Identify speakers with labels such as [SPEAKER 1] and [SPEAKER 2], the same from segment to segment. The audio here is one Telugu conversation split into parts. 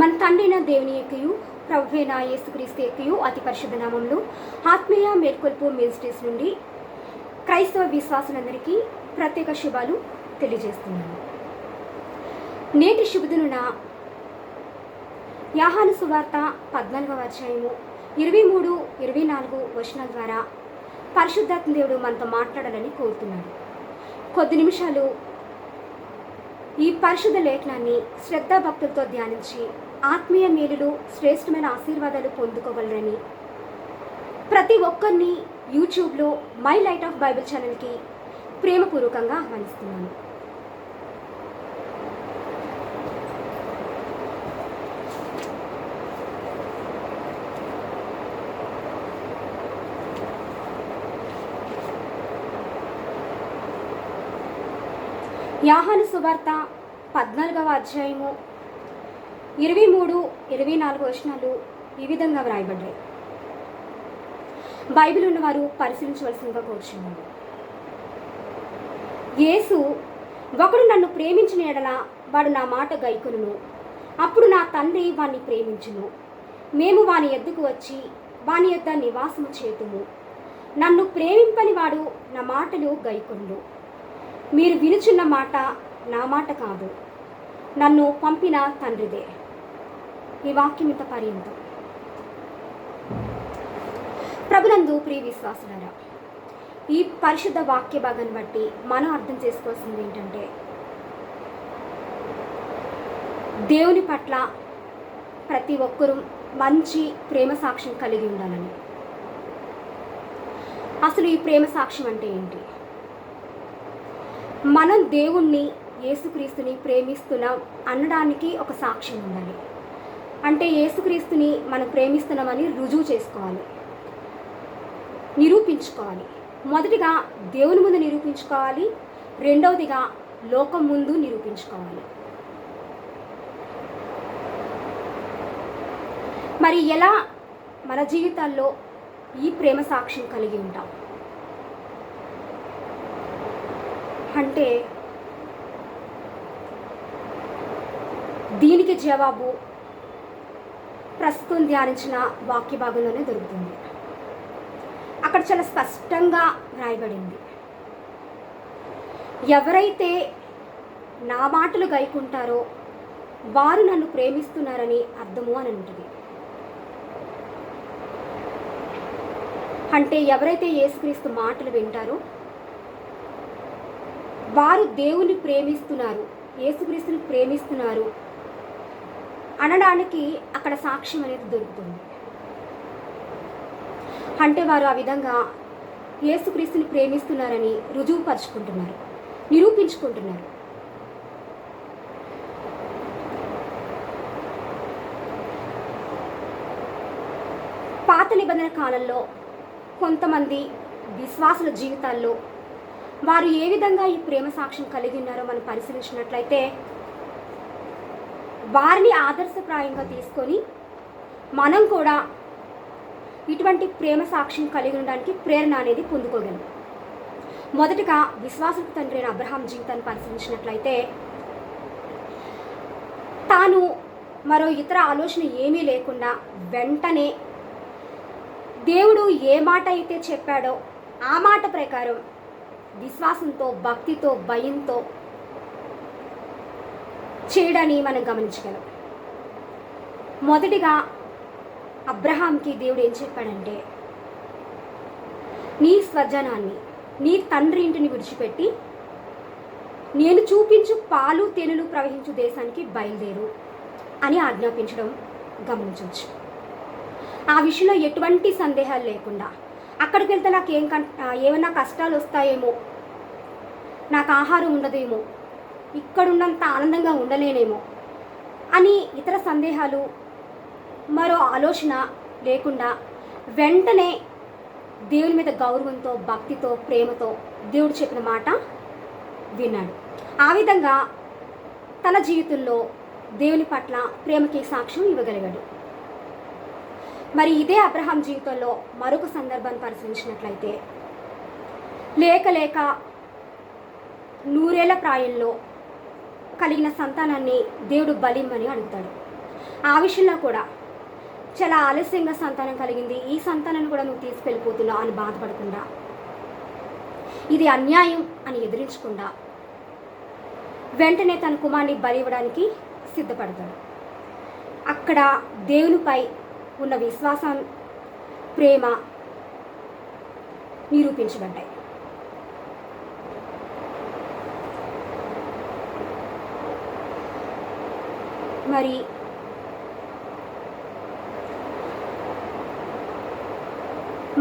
[SPEAKER 1] మన తండ్రిన దేవుని యొక్కయు ప్రభువైన యేసుక్రీస్తు యొక్కయు అతి పరిశుద్ధ నామంలో ఆత్మీయ మేల్కొల్పు మినిస్ట్రీస్ నుండి క్రైస్తవ విశ్వాసులందరికీ ప్రత్యేక శుభాలు తెలియజేస్తున్నాను. నేటి శుభదినున యాహాను సువార్త పద్నాలుగవ అధ్యాయము ఇరవై మూడు ఇరవై నాలుగు వచనాల ద్వారా పరిశుద్ధాత్మ దేవుడు మనతో మాట్లాడాలని కోరుతున్నాడు. కొద్ది నిమిషాలు ఈ పరిశుద్ధ లేఖనాన్ని శ్రద్ధాభక్తులతో ధ్యానించి ఆత్మీయ మేలులు శ్రేష్టమైన ఆశీర్వాదాలు పొందుకోగలరని. ప్రతి ఒక్కరిని యూట్యూబ్లో మై లైట్ ఆఫ్ బైబిల్ ఛానల్కి ప్రేమపూర్వకంగా ఆహ్వానిస్తున్నాను. యాహాను సువార్త పద్నాలుగవ అధ్యాయము ఇరవై మూడు ఇరవై నాలుగు వచనాలు ఈ విధంగా వ్రాయబడ్డాయి. బైబిల్ ఉన్నవారు పరిశీలించవలసిందిగా కోరుచున్నాను. యేసు ఒకడు నన్ను ప్రేమించిన ఎడల వాడు నా మాట గైకొనును. అప్పుడు నా తండ్రి వాణ్ణి ప్రేమించును. మేము వాని ఎద్దుకు వచ్చి వాని యొద్ద నివాసము చేతుము. నన్ను ప్రేమింపని వాడు నా మాటలు గైకొనుడు మీరు వినుచున్న మాట నా మాట కాదు. నన్ను పంపిన తండ్రిదే. ఈ వాక్యం ఇంత పర్యంతం. ప్రభునందు ప్రియ విశ్వాసులరా ఈ పరిశుద్ధ వాక్య భాగాన్ని బట్టి మనం అర్థం చేసుకోవాల్సింది ఏంటంటే దేవుని పట్ల ప్రతి ఒక్కరూ మంచి ప్రేమ సాక్ష్యం కలిగి ఉండాలని. అసలు ఈ ప్రేమ సాక్ష్యం అంటే ఏంటి? మనం దేవుణ్ణి యేసుక్రీస్తుని ప్రేమిస్తున్నాం అనడానికి ఒక సాక్ష్యం ఉండాలి. అంటే యేసుక్రీస్తుని మనం ప్రేమిస్తున్నామని రుజువు చేసుకోవాలి. నిరూపించుకోవాలి. మొదటిగా దేవుని ముందు నిరూపించుకోవాలి. రెండవదిగా లోకం ముందు నిరూపించుకోవాలి. మరి ఎలా మన జీవితాల్లో ఈ ప్రేమ సాక్ష్యం కలిగి ఉంటాం? అంటే దీనికి జవాబు ప్రస్తుతం ధ్యానించిన వాక్య భాగంలోనే దొరుకుతుంది. అక్కడ చాలా స్పష్టంగా వ్రాయబడింది. ఎవరైతే నా మాటలు గైకుంటారో వారు నన్ను ప్రేమిస్తున్నారని అర్థము అని ఉంటుంది అంటే ఎవరైతే యేసుక్రీస్తు మాటలు వింటారో వారు దేవుని ప్రేమిస్తున్నారు యేసుక్రీస్తుని ప్రేమిస్తున్నారు అనడానికి అక్కడ సాక్ష్యం అనేది దొరుకుతుంది. అంటే వారు ఆ విధంగా యేసుక్రీస్తుని ప్రేమిస్తున్నారని రుజువుపరుచుకుంటున్నారు నిరూపించుకుంటున్నారు. పాత నిబంధన కాలంలో కొంతమంది విశ్వాసుల జీవితాల్లో వారు ఏ విధంగా ఈ ప్రేమ సాక్ష్యం కలిగి ఉన్నారో మనం పరిశీలించినట్లయితే వారిని ఆదర్శప్రాయంగా తీసుకొని మనం కూడా ఇటువంటి ప్రేమ సాక్ష్యం కలిగి ఉండడానికి ప్రేరణ అనేది పొందుకోగలం. మొదటగా విశ్వాసపు తండ్రి అయిన అబ్రహాం జీవితాన్ని పరిశీలించినట్లయితే తాను మరో ఇతర ఆలోచన ఏమీ లేకుండా వెంటనే దేవుడు ఏ మాట అయితే చెప్పాడో ఆ మాట ప్రకారం విశ్వాసంతో భక్తితో భయంతో చేయడాన్ని మనం గమనించగలం. మొదటిగా అబ్రహాంకి దేవుడు ఏం చెప్పాడంటే నీ స్వజనాన్ని నీ తండ్రి ఇంటిని విడిచిపెట్టి నేను చూపించు పాలు తేనెలు ప్రవహించు దేశానికి బయలుదేరు అని ఆజ్ఞాపించడం గమనించవచ్చు. ఆ విషయంలో ఎటువంటి సందేహాలు లేకుండా అక్కడికి వెళ్తే నాకు ఏం కన్ ఏమైనా కష్టాలు వస్తాయేమో నాకు ఆహారం ఉండదేమో ఇక్కడున్నంత ఆనందంగా ఉండలేనేమో అని ఇతర సందేహాలు మరో ఆలోచన లేకుండా వెంటనే దేవుని మీద గౌరవంతో భక్తితో ప్రేమతో దేవుడు చెప్పిన మాట విన్నాడు. ఆ విధంగా తన జీవితంలో దేవుని పట్ల ప్రేమకి సాక్ష్యం ఇవ్వగలిగాడు. మరి ఇదే అబ్రహాం జీవితంలో మరొక సందర్భాన్ని పరిశీలించినట్లయితే లేక లేక నూరేళ్ళ ప్రాయంలో కలిగిన సంతానాన్ని దేవుడు బలిమ్మని అడుగుతాడు. ఆ విషయంలో కూడా చాలా ఆలస్యంగా సంతానం కలిగింది. ఈ సంతానాన్ని కూడా నువ్వు తీసుకెళ్ళిపోతున్నావు అని బాధపడకుండా ఇది అన్యాయం అని ఎదిరించకుండా వెంటనే తన కుమార్ని బలి ఇవ్వడానికి సిద్ధపడతాడు. అక్కడ దేవునిపై ఉన్న విశ్వాసం ప్రేమ నిరూపించబడ్డాయి. మరి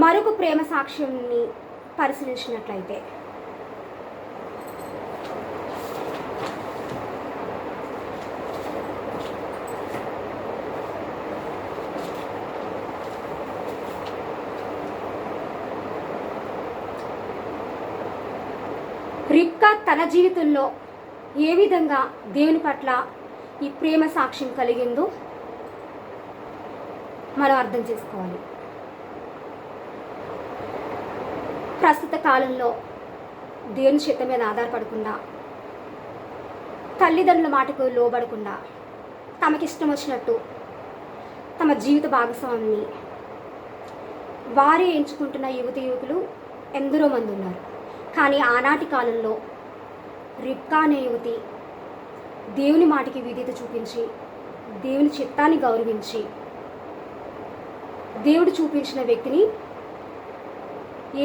[SPEAKER 1] మరొక ప్రేమ సాక్ష్యంని పరిశీలించినట్లయితే. రిప్కా తన జీవితంలో ఏ విధంగా దేవుని పట్ల ఈ ప్రేమ సాక్ష్యం కలిగిందో మనం అర్థం చేసుకోవాలి. ప్రస్తుత కాలంలో దేవుని చేత మీద ఆధారపడకుండా తల్లిదండ్రుల మాటకు లోబడకుండా తమకిష్టం వచ్చినట్టు తమ జీవిత భాగస్వామిని వారే ఎంచుకుంటున్న యువతి యువకులు ఎందరో మంది ఉన్నారు. కానీ ఆనాటి కాలంలో రిబ్కా అనే యువతి దేవుని మాటికి విధేయత చూపించి దేవుని చిత్తాన్ని గౌరవించి దేవుడు చూపించిన వ్యక్తిని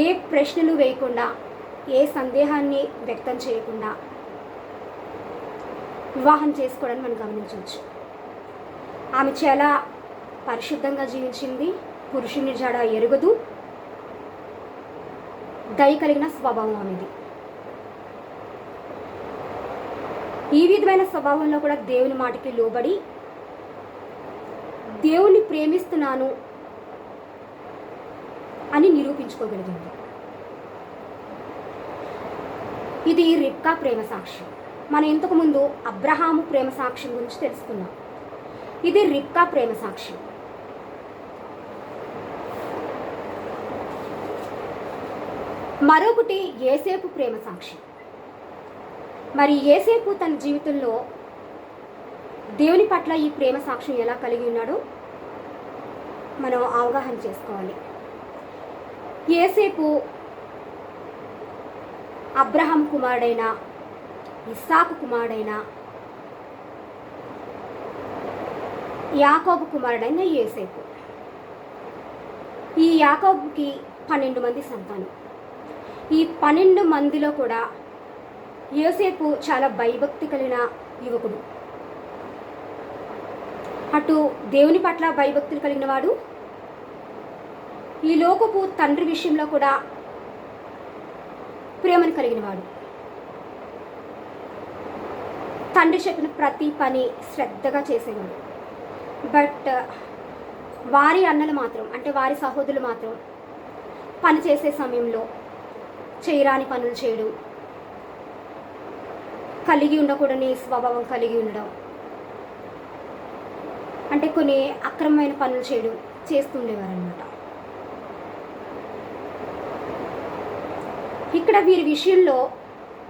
[SPEAKER 1] ఏ ప్రశ్నలు వేయకుండా ఏ సందేహాన్ని వ్యక్తం చేయకుండా వివాహం చేసుకోవడానికి మనం గమనించవచ్చు. ఆమె చాలా పరిశుద్ధంగా జీవించింది పురుషుని జడ ఎరుగదు దయ కలిగిన స్వభావం అనేది ఈ విధమైన స్వభావంలో కూడా దేవుని మాటకి లోబడి దేవుణ్ణి ప్రేమిస్తున్నాను అని నిరూపించుకోగలిగింది. ఇది రిబ్కా ప్రేమ సాక్ష్యం. మనం ఇంతకుముందు అబ్రహాము ప్రేమ సాక్ష్యం గురించి తెలుసుకున్నాం. ఇది రిబ్కా ప్రేమ సాక్ష్యం. మరొకటి ఏసేపు ప్రేమ సాక్ష్యం. మరి ఏసేపు తన జీవితంలో దేవుని పట్ల ఈ ప్రేమ సాక్ష్యం ఎలా కలిగి ఉన్నాడో మనం అవగాహన చేసుకోవాలి. ఏసేపు అబ్రహం కుమారుడైన ఇస్సాకు కుమారుడైన యాకోబు కుమారుడైన ఏసేపు ఈ యాకోబుకి పన్నెండు మంది సంతానం. ఈ పన్నెండు మందిలో కూడా యోసేపు చాలా భయభక్తి కలిగిన యువకుడు. అటు దేవుని పట్ల భయభక్తులు కలిగిన వాడు ఈ లోకపు తండ్రి విషయంలో కూడా ప్రేమను కలిగిన వాడు. తండ్రి చెప్పిన ప్రతి పని శ్రద్ధగా చేసేవాడు. బట్ వారి అన్నలు మాత్రం అంటే వారి సహోదరులు మాత్రం పని చేసే సమయంలో చేయరాని పనులు చేయడం కలిగి ఉండకూడని స్వభావం కలిగి ఉండడం. అంటే కొన్ని అక్రమమైన పనులు చేయడం చేస్తుండేవారనమాట ఇక్కడ వీరి విషయంలో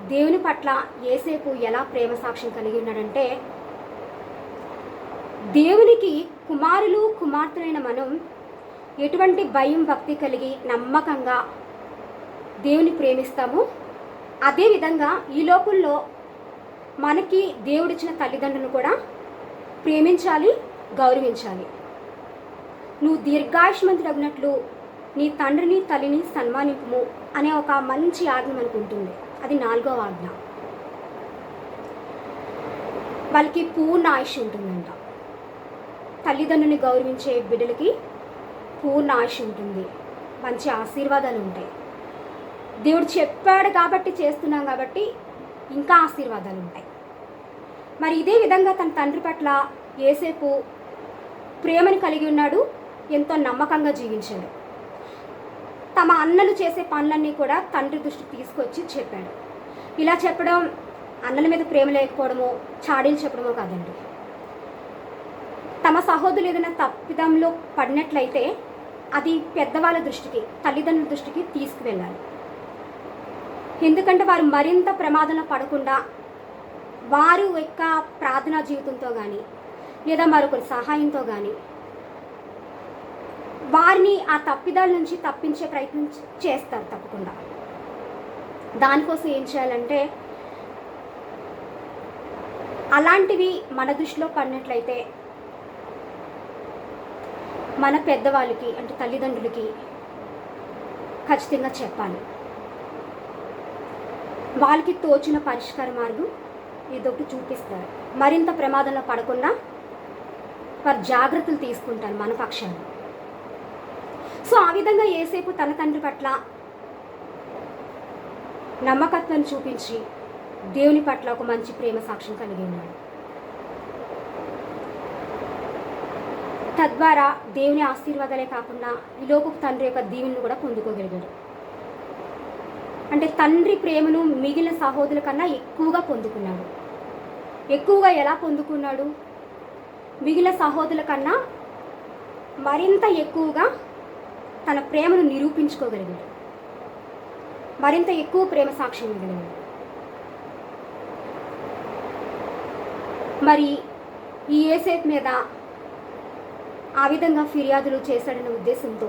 [SPEAKER 1] దేవుని పట్ల ఏసేపు ఎలా ప్రేమ సాక్ష్యం కలిగి ఉన్నాడంటే దేవునికి కుమారులు కుమార్తెలైన మనం ఎటువంటి భయం భక్తి కలిగి నమ్మకంగా దేవుని ప్రేమిస్తాము. అదేవిధంగా ఈ లోకంలో మనకి దేవుడిచ్చిన తల్లిదండ్రులను కూడా ప్రేమించాలి గౌరవించాలి. నువ్వు దీర్ఘాయుష్మంతుడగినట్లు నీ తండ్రిని తల్లిని సన్మానింపుము అనే ఒక మంచి ఆజ్ఞ మనకు ఉంటుంది. అది నాలుగవ ఆజ్ఞ. వాళ్ళకి పూర్ణ ఆయుష్ ఉంటుందంట. తల్లిదండ్రుని గౌరవించే బిడ్డలకి పూర్ణ ఆయుష్ ఉంటుంది. మంచి ఆశీర్వాదాలు ఉంటాయి. దేవుడు చెప్పాడు కాబట్టి చేస్తున్నాం కాబట్టి ఇంకా ఆశీర్వాదాలు ఉంటాయి. మరి ఇదే విధంగా తన తండ్రి పట్ల ఏసేపు ప్రేమని కలిగి ఉన్నాడు ఎంతో నమ్మకంగా జీవించాడు. తమ అన్నలు చేసే పనులన్నీ కూడా తండ్రి దృష్టికి తీసుకొచ్చి చెప్పాడు. ఇలా చెప్పడం అన్నల మీద ప్రేమ లేకపోవడమో చాడీలు చెప్పడమో కాదండి. తమ సహోదరులు ఏదైనా తప్పిదంలో పడినట్లయితే అది పెద్దవాళ్ళ దృష్టికి తల్లిదండ్రుల దృష్టికి తీసుకువెళ్ళాలి. ఎందుకంటే వారు మరింత ప్రమాదంలో పడకుండా వారు యొక్క ప్రార్థనా జీవితంతో కానీ లేదా మరొకరి సహాయంతో కానీ వారిని ఆ తప్పిదాల నుంచి తప్పించే ప్రయత్నం చేస్తారు తప్పకుండా. దానికోసం ఏం చేయాలంటే అలాంటివి మన దృష్టిలో పడినట్లయితే మన పెద్దవాళ్ళకి అంటే తల్లిదండ్రులకి ఖచ్చితంగా చెప్పాలి. వాళ్ళకి తోచిన పరిష్కార మార్గం ఇదొకటి చూపిస్తారు. మరింత ప్రమాదంలో పడకుండా వారు జాగ్రత్తలు తీసుకుంటారు మన పక్షాన్ని సో ఆ విధంగా ఏసేపు తన తండ్రి పట్ల నమ్మకత్వం చూపించి దేవుని పట్ల ఒక మంచి ప్రేమ సాక్ష్యం కలిగి ఉన్నాడు. తద్వారా దేవుని ఆశీర్వాదాలే కాకుండా ఈ లోకపు తండ్రి యొక్క దీవెనను కూడా పొందుకోగలిగాడు. అంటే తండ్రి ప్రేమను మిగిలిన సహోదరుల కన్నా ఎక్కువగా పొందుకున్నాడు. ఎక్కువగా ఎలా పొందుకున్నాడు? మిగిలిన సహోదరుల కన్నా మరింత ఎక్కువగా తన ప్రేమను నిరూపించుకోగలిగాడు. మరింత ఎక్కువ ప్రేమ సాక్ష్యం ఇవ్వగలిగాడు మరి ఈ ఏసేపు మీద ఆ విధంగా ఫిర్యాదులు చేశాడనే ఉద్దేశంతో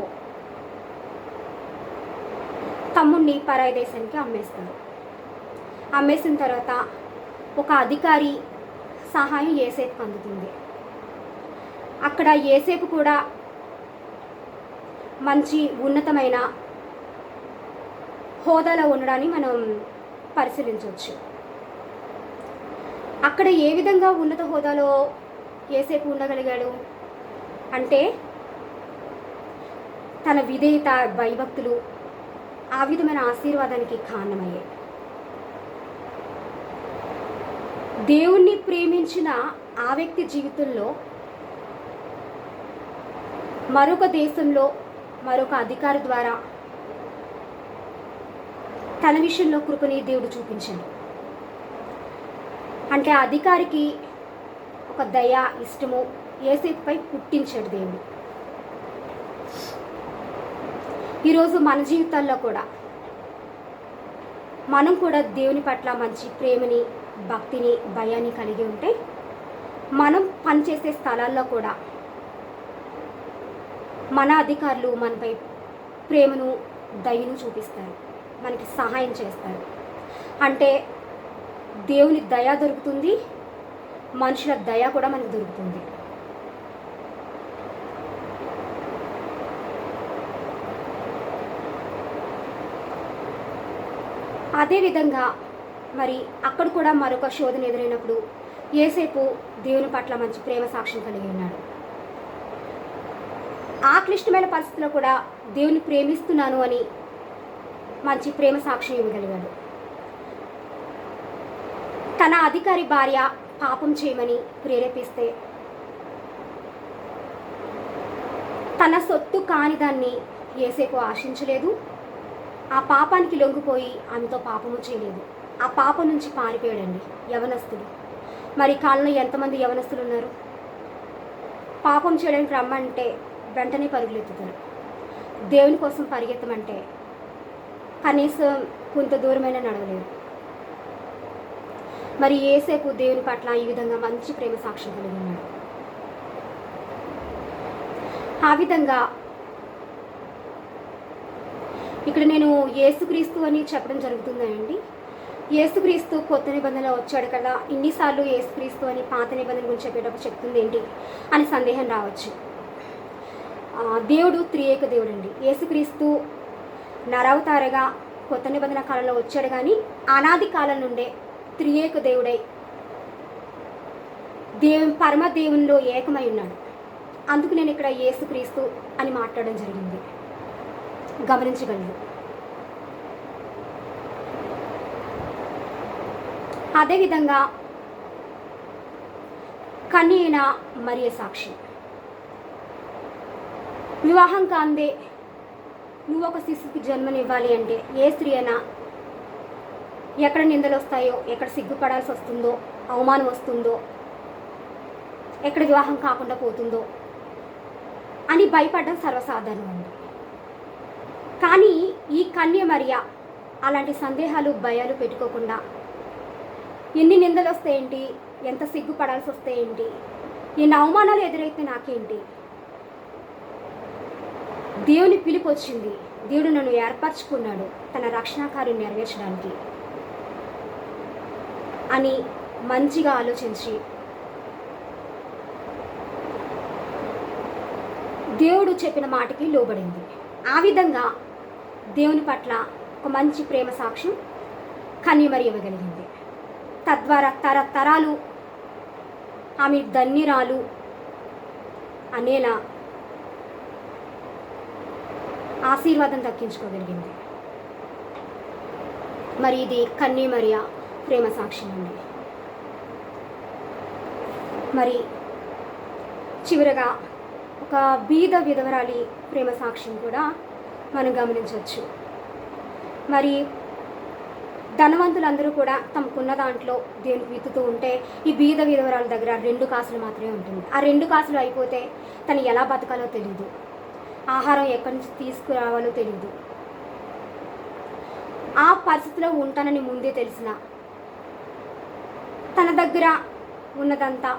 [SPEAKER 1] తమ్ముణ్ణి పరాయి దేశానికి అమ్మేస్తారు అమ్మేసిన తర్వాత ఒక అధికారి సహాయం ఏసేపుకు అందుతుంది. అక్కడ ఏసేపు కూడా మంచి ఉన్నతమైన హోదాలో ఉండడాన్ని మనం పరిశీలించవచ్చు. అక్కడ ఏ విధంగా ఉన్నత హోదాలో ఏసేపు ఉండగలిగాడు? అంటే తన విధేయత భయభక్తులు ఆ విధమైన ఆశీర్వాదానికి కారణమయ్యాయి. దేవుణ్ణి ప్రేమించిన ఆ వ్యక్తి జీవితంలో మరొక దేశంలో మరొక అధికారి ద్వారా తన విషయంలో కృపని దేవుడు చూపించాడు. అంటే ఆ అధికారికి ఒక దయ ఇష్టము ఏసేపుపై పుట్టించాడు దేవుడు. ఈరోజు మన జీవితాల్లో కూడా మనం కూడా దేవుని పట్ల మంచి ప్రేమని భక్తిని భయాన్ని కలిగి ఉంటే మనం పనిచేసే స్థలాల్లో కూడా మన అధికారులు మనపై ప్రేమను దయను చూపిస్తారు. మనకి సహాయం చేస్తారు. అంటే దేవుని దయ దొరుకుతుంది మనుషుల దయ కూడా మనకు దొరుకుతుంది. అదేవిధంగా మరి అక్కడ కూడా మరొక శోధన ఎదురైనప్పుడు ఏసేపు దేవుని పట్ల మంచి ప్రేమ సాక్ష్యం కలిగి ఉన్నాడు. ఆ క్లిష్టమైన పరిస్థితిలో కూడా దేవుని ప్రేమిస్తున్నాను అని మంచి ప్రేమ సాక్ష్యం ఇవ్వగలిగాడు. తన అధికారి భార్య పాపం చేయమని ప్రేరేపిస్తే తన సొత్తు కాని దాన్ని ఏసేపు ఆశించలేదు. ఆ పాపానికి లొంగిపోయి ఆమెతో పాపము చేయలేదు. ఆ పాపం నుంచి పారిపోయాడండి యవనస్తుడు. మరి కాలంలో ఎంతమంది యవనస్తులు ఉన్నారు పాపం చేయడానికి రమ్మంటే వెంటనే పరుగులెత్తుతారు. దేవుని కోసం పరిగెత్తమంటే కనీసం కొంత దూరమైన నడవలేరు. మరి ఏసేపు దేవుని పట్ల ఈ విధంగా మంచి ప్రేమ సాక్ష్యం కలిగి ఉన్నాడు. ఆ విధంగా ఇక్కడ నేను ఏసుక్రీస్తు అని చెప్పడం జరుగుతుందండి యేసుక్రీస్తు కొత్త నిబంధనలో వచ్చాడు కదా. ఇన్నిసార్లు యేసుక్రీస్తు అని పాత నిబంధన గురించి చెప్పేటప్పుడు చెప్తుంది ఏంటి? అని సందేహం రావచ్చు. దేవుడు త్రియేక దేవుడు అండి యేసుక్రీస్తు నరవతారగా కొత్త నిబంధన కాలంలో వచ్చాడు కానీ అనాది కాలం నుండే త్రియేక దేవుడై దేవు పరమ దేవునిలో ఏకమై ఉన్నాడు. అందుకు నేను ఇక్కడ యేసుక్రీస్తు అని మాట్లాడడం జరిగింది. గమనించగలను అదేవిధంగా కన్యైన మరియ సాక్షి. వివాహం కాందే నువ్వు ఒక శిశువుకి జన్మనివ్వాలి అంటే ఏ స్త్రీ అయినా ఎక్కడ నిందలు వస్తాయో ఎక్కడ సిగ్గుపడాల్సి వస్తుందో అవమానం వస్తుందో ఎక్కడ వివాహం కాకుండా పోతుందో అని భయపడడం సర్వసాధారణం అండి కానీ ఈ కన్య మరియ అలాంటి సందేహాలు భయాలు పెట్టుకోకుండా ఎన్ని నిందలు వస్తాయేంటి ఎంత సిగ్గుపడాల్సి వస్తే ఏంటి ఎన్ని అవమానాలు ఎదురైతే నాకేంటి? దేవుని పిలుపు వచ్చింది దేవుడు నన్ను ఏర్పరచుకున్నాడు. తన రక్షణ కార్యం నెరవేర్చడానికి అని మంచిగా ఆలోచించి దేవుడు చెప్పిన మాటకి లోబడింది. ఆ విధంగా దేవుని పట్ల ఒక మంచి ప్రేమ సాక్ష్యం కన్యమరి ఇవ్వగలిగింది. తద్వారా తరతరాలు ఆమె ధన్యురాలు అనేలా ఆశీర్వాదం దక్కించుకోగలిగింది. మరి ఇది కన్నీ మరియా ప్రేమ సాక్షి అండి. మరి చివరగా ఒక బీద విధవరాలి ప్రేమ సాక్ష్యం కూడా మనం గమనించవచ్చు. మరి ధనవంతులందరూ కూడా తమకున్న దాంట్లో దేవునికి విత్తుతూ ఉంటే ఈ బీద విధవరాల దగ్గర రెండు కాసులు మాత్రమే ఉంటుంది. ఆ రెండు కాసులు అయిపోతే తను ఎలా బతకాలో తెలియదు ఆహారం ఎక్కడి నుంచి తీసుకురావాలో తెలియదు ఆ పరిస్థితిలో ఉంటానని ముందే తెలిసిన తన దగ్గర ఉన్నదంతా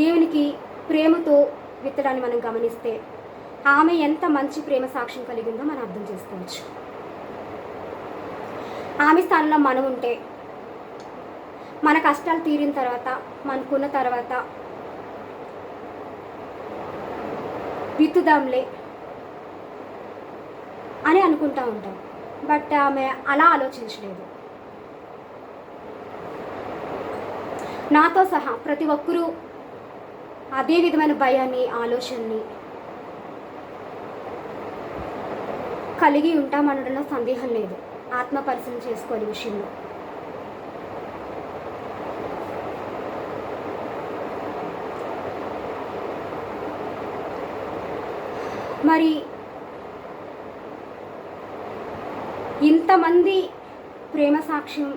[SPEAKER 1] దేవునికి ప్రేమతో విత్తడాన్ని మనం గమనిస్తే ఆమె ఎంత మంచి ప్రేమ సాక్ష్యం కలిగిందో మనం అర్థం చేసుకోవచ్చు. ఆమె స్థానంలో మనం ఉంటే మన కష్టాలు తీరిన తర్వాత మనకున్న తర్వాత విత్తుదాంలే అని అనుకుంటా ఉంటాం. బట్ ఆమె అలా ఆలోచించలేదు. నాతో సహా ప్రతి ఒక్కరూ అదే విధమైన భయాన్ని ఆలోచనని కలిగి ఉంటామనడంలో సందేహం లేదు. ఆత్మ పరిశీలన చేసుకోవాలి విషయంలో. మరి ఇంతమంది ప్రేమ సాక్ష్యం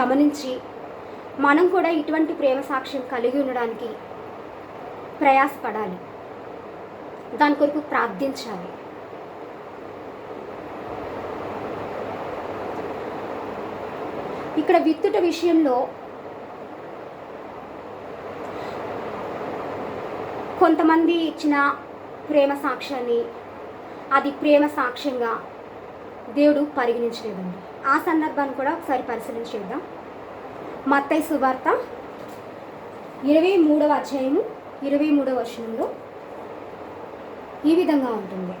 [SPEAKER 1] గమనించి మనం కూడా ఇటువంటి ప్రేమ సాక్ష్యం కలిగి ఉండడానికి ప్రయాసపడాలి. దాని కొరకు ప్రార్థించాలి. ఇక్కడ విత్తుట విషయంలో కొంతమంది ఇచ్చిన ప్రేమ సాక్ష్యాన్ని అది ప్రేమ సాక్ష్యంగా దేవుడు పరిగణించలేదండి. ఆ సందర్భాన్ని కూడా ఒకసారి పరిశీలన చేద్దాం. మత్తయి సువార్త ఇరవై మూడవ అధ్యాయము ఇరవై మూడవ వచనంలో ఈ విధంగా ఉంటుంది.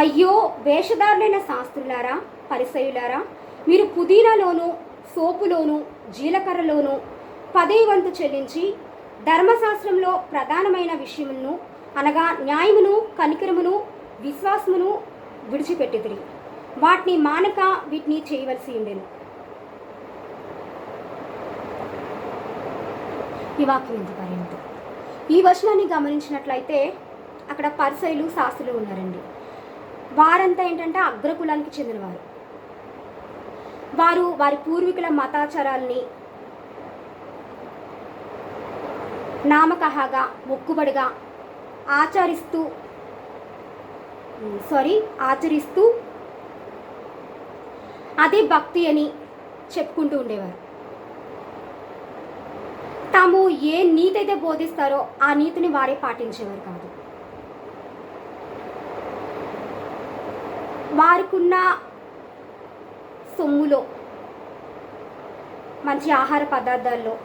[SPEAKER 1] అయ్యో వేషధారులైన శాస్త్రులారా పరిసయులారా మీరు పుదీనాలోను సోపులోను జీలకర్రలోను పదే వంతు చెల్లించి ధర్మశాస్త్రంలో ప్రధానమైన విషయమును అనగా న్యాయమును కనికరమును విశ్వాసమును విడిచిపెట్టిదిరి వాటిని మానక వీటిని చేయవలసి ఉండేను. ఈ వాక్యం ఎంత పర్యంతం ఈ వచనాన్ని గమనించినట్లయితే అక్కడ పరిసయులు శాస్త్రులు ఉన్నారండి. వారంతా ఏంటంటే అగ్రకులానికి చెందినవారు. వారు వారి పూర్వీకుల మతాచారాల్ని నామకహగా మొక్కుబడిగా ఆచరిస్తూ సారీ ఆచరిస్తూ అదే భక్తి అని చెప్పుకుంటూ ఉండేవారు. తాము ఏ నీతి అయితే బోధిస్తారో ఆ నీతిని వారే పాటించేవారు కాదు. వారికున్న సొమ్ములో మంచి ఆహార పదార్థాల్లో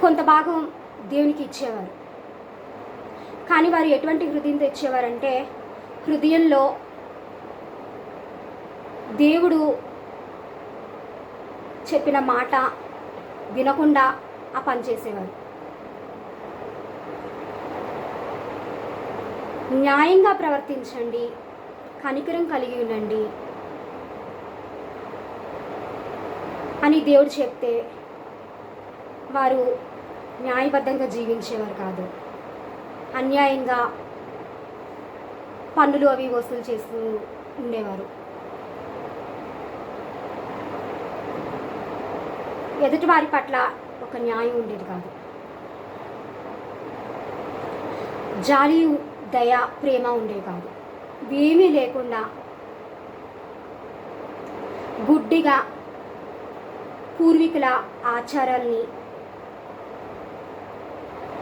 [SPEAKER 1] కొంత భాగం దేవునికి ఇచ్చేవారు. కానీ వారు ఎటువంటి హృదయంతో ఇచ్చేవారంటే హృదయంలో దేవుడు చెప్పిన మాట వినకుండా ఆ పని చేసేవారు. న్యాయంగా ప్రవర్తించండి. కనికరం కలిగి ఉండండి. అని దేవుడు చెప్తే వారు న్యాయబద్ధంగా జీవించేవారు కాదు. అన్యాయంగా పన్నులు అవి వసూలు చేస్తూ ఉండేవారు. ఎదుటివారి పట్ల ఒక న్యాయం ఉండేది కాదు. జాలి దయ ప్రేమ ఉండేవి కాదు ఏమీ లేకుండా గుడ్డిగా పూర్వీకుల ఆచారాల్ని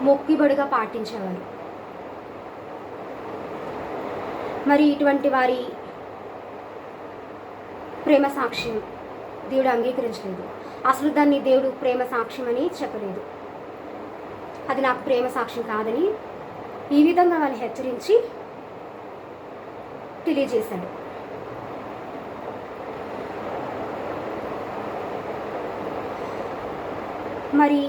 [SPEAKER 1] మొక్కిబడిగా పాటించేవారు. మరి ఇటువంటి వారి ప్రేమ సాక్ష్యం దేవుడు అంగీకరించలేదు. అసలు దాన్ని దేవుడు ప్రేమ సాక్ష్యం అని చెప్పలేదు. అది నాకు ప్రేమ సాక్ష్యం కాదని ఈ విధంగా వాళ్ళు హెచ్చరించి తెలియజేశాడు. మరి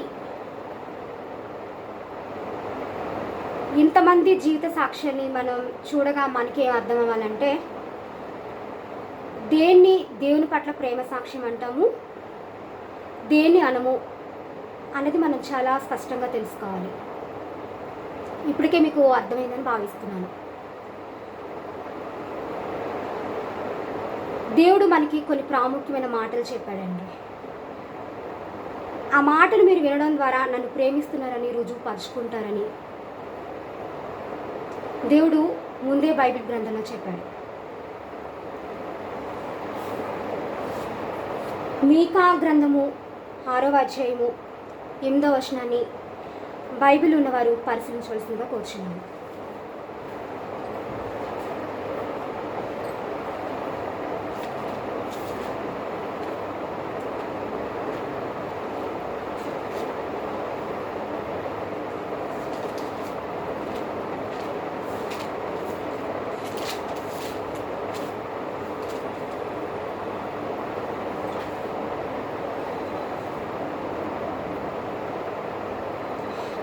[SPEAKER 1] ఇంతమంది జీవిత సాక్ష్యాన్ని మనం చూడగా మనకేం అర్థం అవ్వాలంటే దేన్ని దేవుని పట్ల ప్రేమ సాక్ష్యం అంటాము దేన్ని అనము అనేది మనం చాలా స్పష్టంగా తెలుసుకోవాలి. ఇప్పటికే మీకు అర్థమైందని భావిస్తున్నాను. దేవుడు మనకి కొన్ని ప్రాముఖ్యమైన మాటలు చెప్పాడండి. ఆ మాటలు మీరు వినడం ద్వారా నన్ను ప్రేమిస్తున్నారని రుజువు పరుచుకుంటారని దేవుడు ముందే బైబిల్ గ్రంథంలో చెప్పాడు. మీకా గ్రంథము ఆరవ అధ్యాయము ఎనిమిదవ వచనాన్ని బైబిల్ ఉన్నవారు పరిశీలించవలసిందిగా కోరుచున్నాను.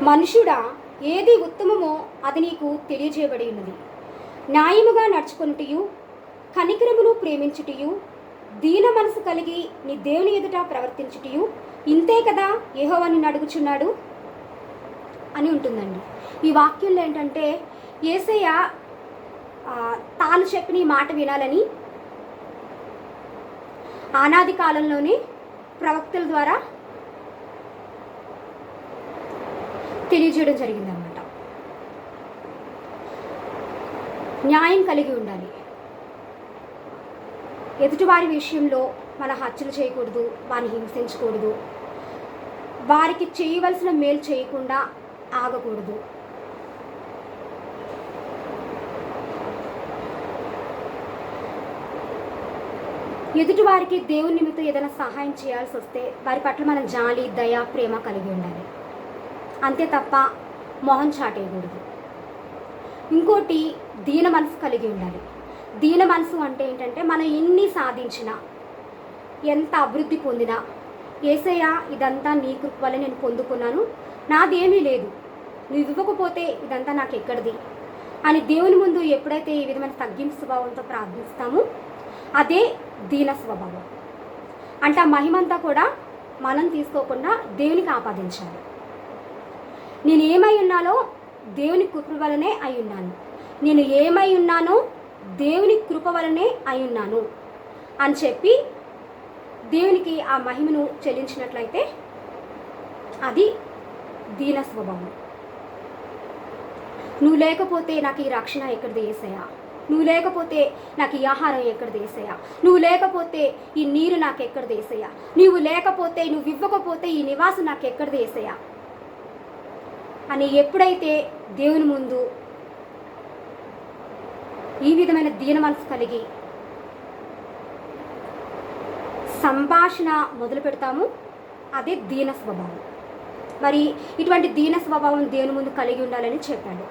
[SPEAKER 1] మనుషుడా ఏది ఉత్తమమో అది నీకు తెలియజేయబడి ఉన్నది. న్యాయముగా నడుచుకున్నటియు కనికరమును ప్రేమించుటయు దీన మనసు కలిగి నీ దేవుని ఎదుట ప్రవర్తించుటయు ఇంతే కదా యెహోవా అడుగుచున్నాడు అని ఉంటుందండి. ఈ వాక్యంలో ఏంటంటే ఏసయ్య తాను చెప్పిన ఈ మాట వినాలని ఆనాది కాలంలోనే ప్రవక్తల ద్వారా తెలియజేయడం జరిగిందనమాట న్యాయం కలిగి ఉండాలి. ఎదుటివారి విషయంలో మన హత్యలు చేయకూడదు వారిని హింసించకూడదు. వారికి చేయవలసిన మేలు చేయకుండా ఆగకూడదు. ఎదుటివారికి దేవుని నిమిత్తం ఏదైనా సహాయం చేయాల్సి వస్తే వారి పట్ల మనం జాలి దయ ప్రేమ కలిగి ఉండాలి. అంతే తప్ప మొహం చాటేయకూడదు. ఇంకోటి దీన మనసు కలిగి ఉండాలి. దీన మనసు అంటే ఏంటంటే మనం ఎన్ని సాధించినా ఎంత అభివృద్ధి పొందినా ఏసయ్య ఇదంతా నీ కృప వల్ల నేను పొందుకున్నాను. నాదేమీ లేదు. నువ్వు ఇవ్వకపోతే ఇదంతా నాకు ఎక్కడిది? అని దేవుని ముందు ఎప్పుడైతే ఈ విధమైన తగ్గింపు స్వభావంతో ప్రార్థిస్తామో అదే దీన స్వభావం. అంటే ఆ మహిమంతా కూడా మనం తీసుకోకుండా దేవునికి ఆపాదించాలి. నేను ఏమై ఉన్నానో దేవుని కృప వలనే అయి ఉన్నాను. నేను ఏమై ఉన్నానో దేవుని కృప వలనే అయి ఉన్నాను. అని చెప్పి దేవునికి ఆ మహిమను చెల్లించినట్లయితే అది దీన స్వభావం. నువ్వు లేకపోతే నాకు ఈ రక్షణ ఎక్కడ వేసాయా నువ్వు లేకపోతే నాకు ఈ ఆహారం ఎక్కడ వేసాయా నువ్వు లేకపోతే ఈ నీరు నాకు ఎక్కడ దేసయ్యా నువ్వు లేకపోతే నువ్వు ఇవ్వకపోతే ఈ నివాసం నాకు ఎక్కడ వేసాయా అని ఎప్పుడైతే దేవుని ముందు ఈ విధమైన దీన మనసు కలిగి సంభాషణ మొదలు పెడతాము అదే దీన స్వభావం. మరి ఇటువంటి దీన స్వభావం దేవుని ముందు కలిగి ఉండాలని చెప్పాడు.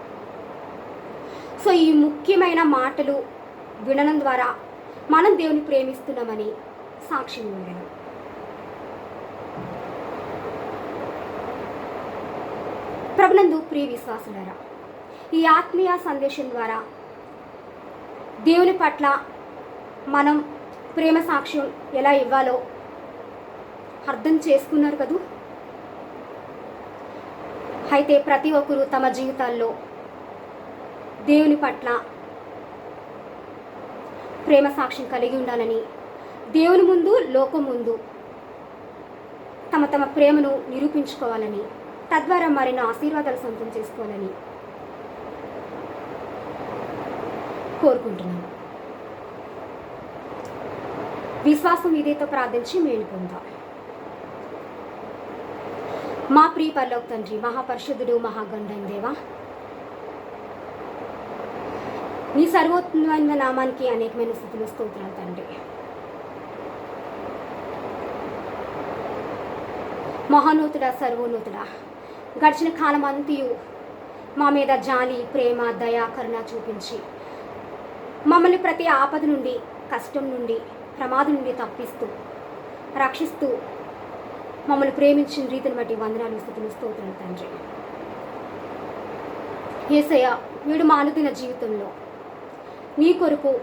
[SPEAKER 1] సో ఈ ముఖ్యమైన మాటలు వినడం ద్వారా మనం దేవుని ప్రేమిస్తున్నామని సాక్ష్యం ఇవ్వగలం. ప్రభునందు ప్రియ విశ్వాసులారా ఈ ఆత్మీయ సందేశం ద్వారా దేవుని పట్ల మనం ప్రేమ సాక్ష్యం ఎలా ఇవ్వాలో అర్థం చేసుకున్నారు కదూ? అయితే ప్రతి ఒక్కరూ తమ జీవితాల్లో దేవుని పట్ల ప్రేమ సాక్ష్యం కలిగి ఉండాలని దేవుని ముందు లోకం ముందు తమ తమ ప్రేమను నిరూపించుకోవాలని తద్వారా మరిన్ని ఆశీర్వాదాలు సొంతం చేసుకోవాలని కోరుకుంటున్నాను. విశ్వాసం ఇదేతో ప్రార్థించి మేలు పొందాం మా ప్రియ పర్లోక్ తండ్రి మహాపరిషుద్ధుడు మహాగండం దేవా నీ సర్వోత్తమైన నామానికి అనేకమైన స్థితులు స్తోత్రాలు తండ్రి. మహానూతుడా సర్వోన్నతుడా గడిచిన కాలం అంతయు మా మీద జాలి ప్రేమ దయ కరుణ చూపించి. మమ్మల్ని ప్రతి ఆపద నుండి కష్టం నుండి ప్రమాదం నుండి తప్పిస్తూ రక్షిస్తూ మమ్మల్ని ప్రేమించిన రీతిని బట్టి వందనాలు స్థితులు స్తోత్రాలు తండ్రి. ఏసయ్య వీడు మా అనుదిన జీవితంలో నీ కొరకు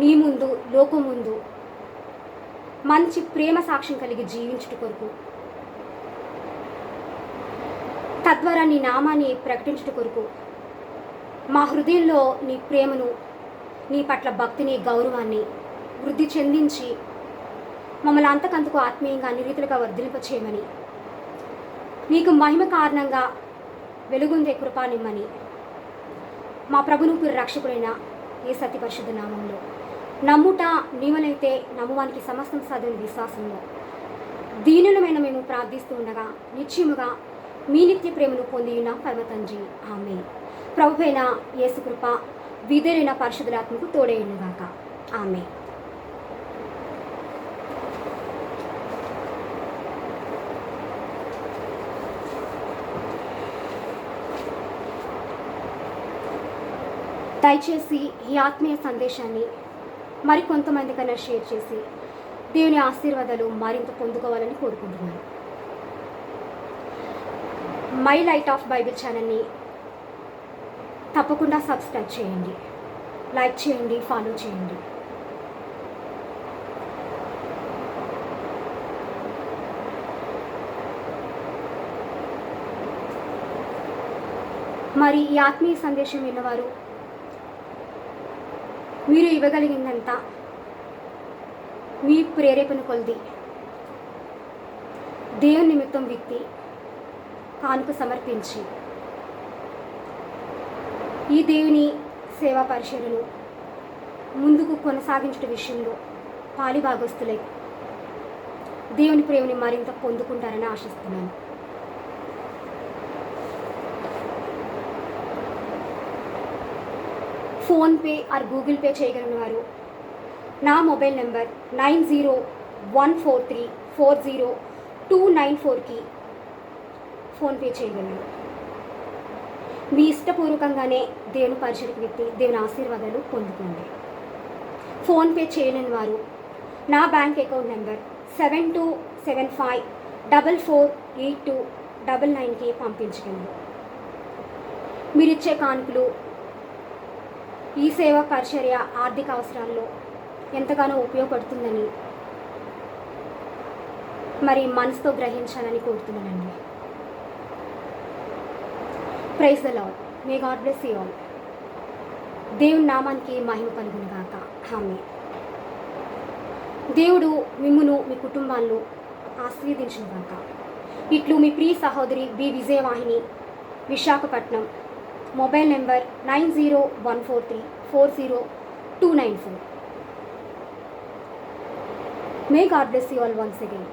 [SPEAKER 1] నీ ముందు లోకం ముందు మంచి ప్రేమ సాక్ష్యం కలిగి జీవించుట కొరకు తద్వారా నీ నామాన్ని ప్రకటించుట కొరకు మా హృదయంలో నీ ప్రేమను నీ పట్ల భక్తిని గౌరవాన్ని వృద్ధి చెందించి మమ్మల్ని అంతకంతకు ఆత్మీయంగా అన్ని రీతులుగా వర్ధింపచేయమని నీకు మహిమ కారణంగా వెలుగుందే కృపానిమ్మని మా ప్రభును రక్షకుడైన ఏ సత్య పరిశుద్ధ నామంలో. నమ్ముట నీవనైతే నమ్మువానికి సమస్తం సాధన విశ్వాసంలో. దీనులమైన మేము ప్రార్థిస్తూ ఉండగా నిశ్చయముగా మీ నిత్య ప్రేమను పొంది నా పరమ ఆమె ప్రభువైన యేసుకృప విధులైన పరిశుద్ధులాత్మకు తోడైనగాక ఆమె దయచేసి ఈ ఆత్మీయ సందేశాన్ని మరికొంతమందికైనా షేర్ చేసి దేవుని ఆశీర్వాదాలు మరింత పొందుకోవాలని కోరుకుంటున్నాను. మై లైట్ ఆఫ్ బైబిల్ ఛానల్ని తప్పకుండా సబ్స్క్రైబ్ చేయండి. లైక్ చేయండి ఫాలో చేయండి. మరి ఈ ఆత్మీయ సందేశం విన్నవారు మీరు ఇవ్వగలిగిందంత మీ ప్రేరేపణ కొలిది. దేవుని నిమిత్తం వ్యక్తి కానుక సమర్పించి. ఈ దేవుని సేవా పరిచయను ముందుకు కొనసాగించడం విషయంలో పాలిభాగస్తులై దేవుని ప్రేమని మరింత పొందుకుంటారని ఆశిస్తున్నాను. ఫోన్పే ఆర్ గూగుల్ పే చేయగలిగిన వారు నా mobile number nine zero one four three four zero two nine ఫోర్కి ఫోన్పే చేయండి మీ ఇష్టపూర్వకంగానే దేవుని పరిచయకు వ్యక్తి దేవుని ఆశీర్వాదాలు పొందుకోండి. ఫోన్పే చేయలేని వారు నా bank account number seven two seven five double four eight two double నైన్కి పంపించగలరు మీరిచ్చే కానుకలు ఈ సేవా పరిచర్య ఆర్థిక అవసరాల్లో ఎంతగానో ఉపయోగపడుతుందని మరి మనసుతో గ్రహించాలని కోరుతున్నానండి. Praise the Lord may God bless you all దేవుని నామానికి మహిమ కలుగును గాక. హామీ దేవుడు మిమ్మును మీ కుటుంబాలను ఆశీర్వదించును గాక. ఇట్లు మీ ప్రియ సహోదరి B Vijayavahini Visakhapatnam. Mobile number nine zero one four three four zero two nine four. May God bless you all once again